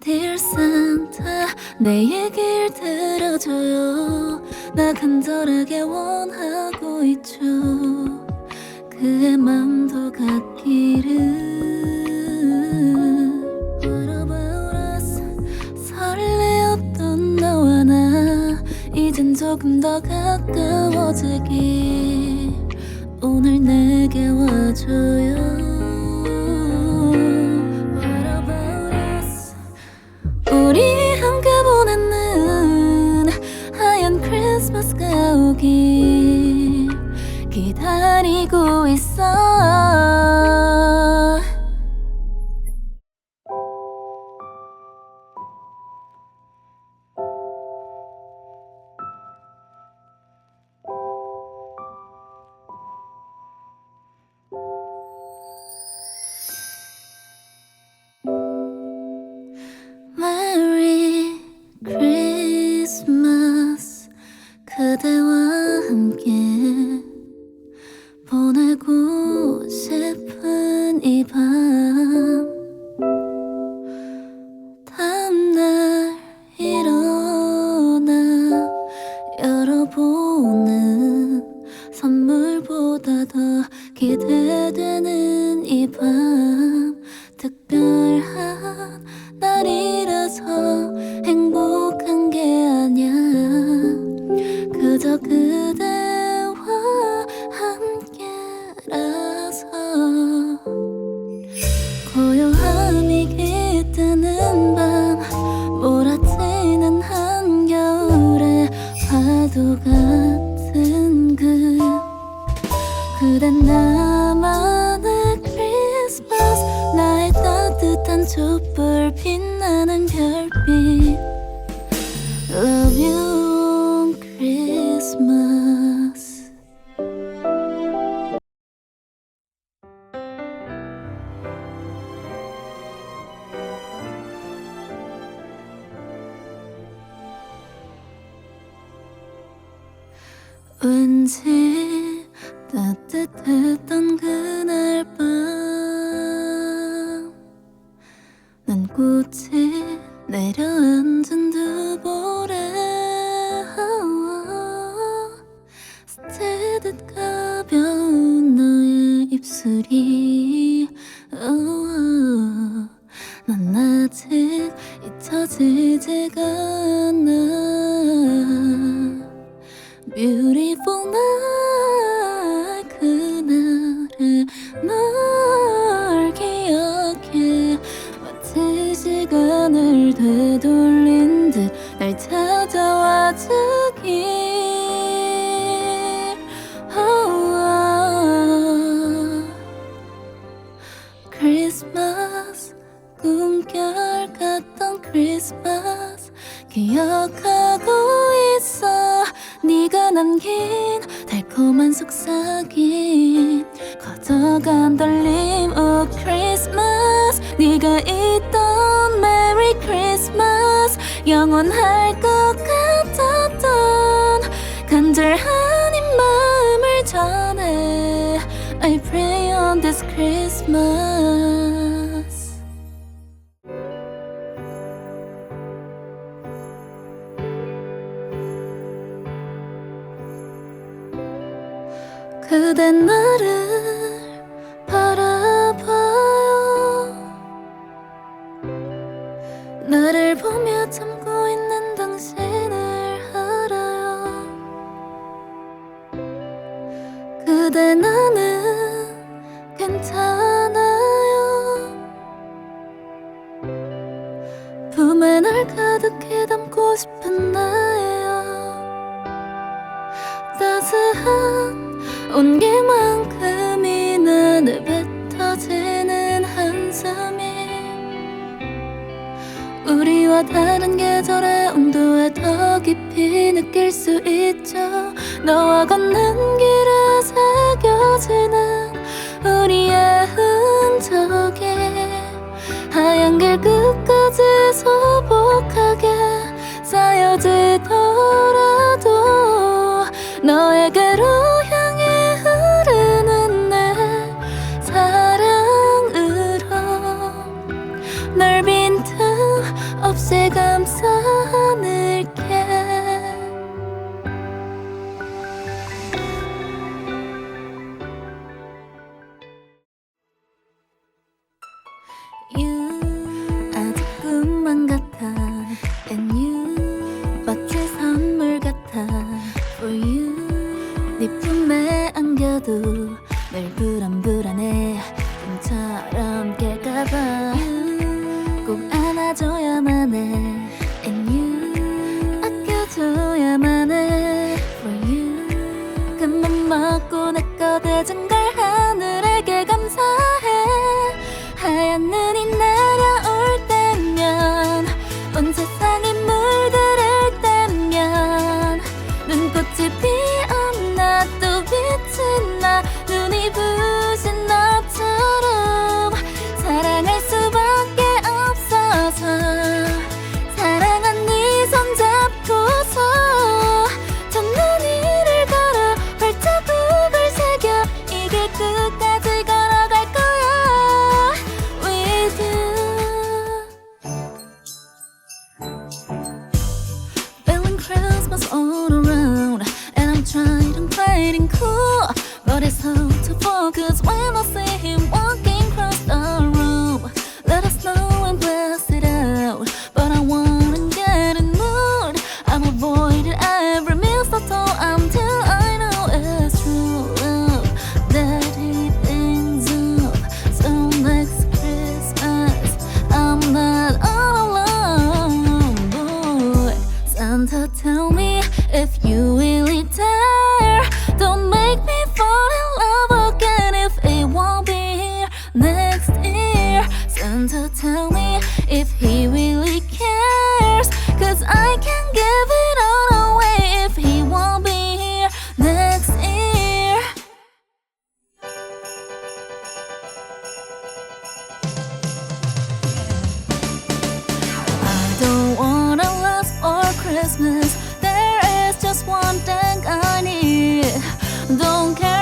Dear Santa 내 얘길 들어줘요. 나 간절하게 원하고 있죠. 그의 맘도 같기를. What about us 설레었던 너와 나. 이젠 조금 더 가까워지길. 오늘 내게 와줘요 그댄 나만의 크리스마스. 나의 따뜻한 촛불 빛나는 별빛. Love you on Christmas. 왠지 난 꽃이 내려앉은 두 볼에 스치듯 가벼운 너의 입술이 난 아직 잊혀지지가 않아. Beautiful night 시간을 되돌린 듯 날 찾아와 주길. Oh, 크리스마스 꿈결 같던 크리스마스 기억하고 있어. 네가 남긴 달콤한 속삭임 커져간 떨림 오 크리스마스 네가 크리스마스 영원할 것 같았던 간절한 이 마음을 전해 I pray on this Christmas. 그대 나를 나를 보며 참고 있는 당신을 알아요. 그대 나는 괜찮아요. 품에 널 가득히 담고 싶은 나예요. 따스한 온기만 우리와 다른 계절의 온도에 더 깊이 느낄 수 있죠. 너와 걷는 길에 새겨지는 우리의 흔적이 하얀 길 끝까지 소 없이 감싸 Tell me Don't care